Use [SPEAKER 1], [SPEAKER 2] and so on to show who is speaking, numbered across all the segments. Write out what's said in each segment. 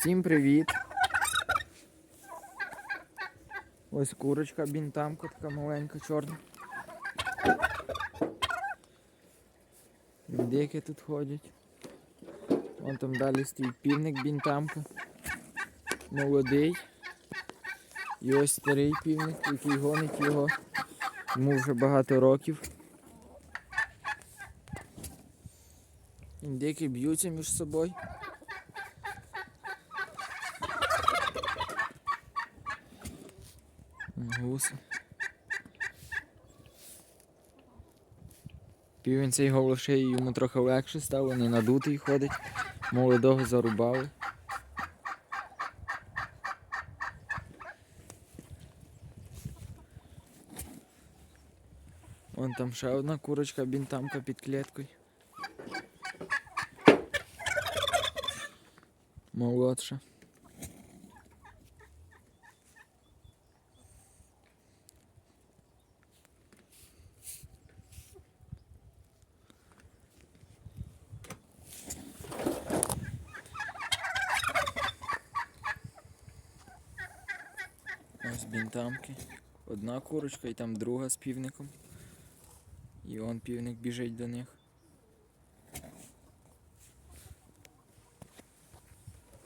[SPEAKER 1] Всім привіт! Ось курочка, бінтамка така маленька, чорна. Індики тут ходять. Вон там далі стоїть півник бінтамка. Молодий. І ось старий півник, який гонить його. Йому вже багато років. Індики б'ються між собою. Гуси. Півень цей голошей йому трохи легше стало, не надутий ходить. Молодого зарубали. Вон там ще одна курочка, бінтамка під кліткою. Молодша. Ось бінтамки. Одна курочка і там друга з півником. І он півник біжить до них.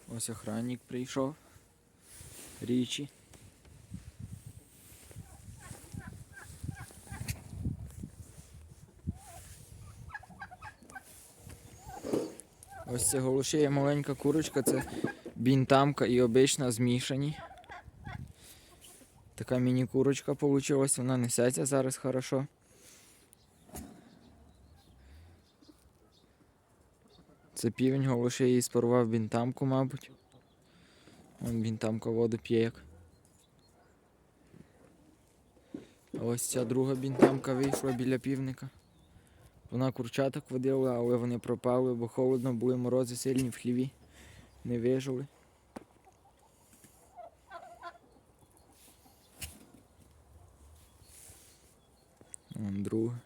[SPEAKER 1] Ось охранник прийшов. Річі. Ось це голошея маленька курочка, це бінтамка і обична змішані. Така міні-курочка вийшла, вона несеться зараз хорошо. Це півень голошей її спорвав бінтамку, мабуть. Вон бінтамка воду п'є як. Ось ця друга бінтамка вийшла біля півника. Вона курчаток водила, але вони пропали, бо холодно були морози сильні в хліві. Не вижили. Вон друга.